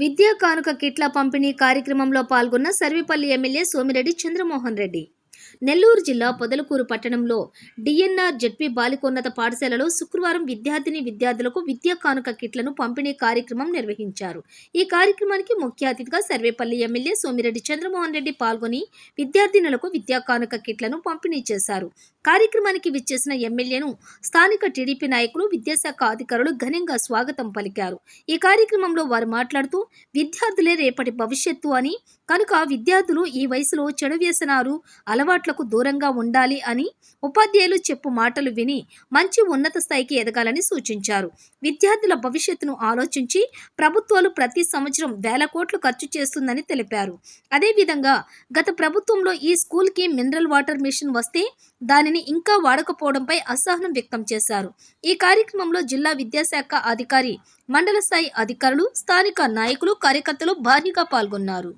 విద్యా కానుక కిట్ల పంపిణీ కార్యక్రమంలో పాల్గొన్న సర్వేపల్లి ఎమ్మెల్యే సోమిరెడ్డి చంద్రమోహన్ రెడ్డి. నెల్లూరు జిల్లా పొదలకూరు పట్టణంలో డిఎన్ఆర్ జెడ్పీ బాలికోన్నత పాఠశాలలో శుక్రవారం విద్యార్థిని విద్యార్థులకు విద్యా కానుక కిట్లను పంపిణీ కార్యక్రమం నిర్వహించారు. ఈ కార్యక్రమానికి ముఖ్య అతిథిగా సర్వేపల్లి ఎమ్మెల్యే సోమిరెడ్డి చంద్రమోహన్ రెడ్డి పాల్గొని విద్యార్థినులకు విద్యా కానుక కిట్లను పంపిణీ చేశారు. కార్యక్రమానికి విచ్చేసిన ఎమ్మెల్యేను స్థానిక టీడీపీ నాయకులు విద్యాశాఖ అధికారులు ఘనంగా స్వాగతం పలికారు. ఈ కార్యక్రమంలో వారు మాట్లాడుతూ విద్యార్థులే రేపటి భవిష్యత్తు అని కనుక విద్యార్థులు ఈ వయసులో చెడు వ్యసనాలు అలవాట్లకు దూరంగా ఉండాలి అని ఉపాధ్యాయులు చెప్పు మాటలు విని మంచి ఉన్నత స్థాయికి ఎదగాలని సూచించారు. విద్యార్థుల భవిష్యత్తును ఆలోచించి ప్రభుత్వాలు ప్రతి సంవత్సరం వేల కోట్లు ఖర్చు చేస్తుందని తెలిపారు. అదేవిధంగా గత ప్రభుత్వంలో ఈ స్కూల్కి మినరల్ వాటర్ మిషన్ వస్తే దానిని ఇంకా వాడకపోవడంపై అసహనం వ్యక్తం చేశారు. ఈ కార్యక్రమంలో జిల్లా విద్యాశాఖ అధికారి మండల స్థాయి అధికారులు స్థానిక నాయకులు కార్యకర్తలు భారీగా పాల్గొన్నారు.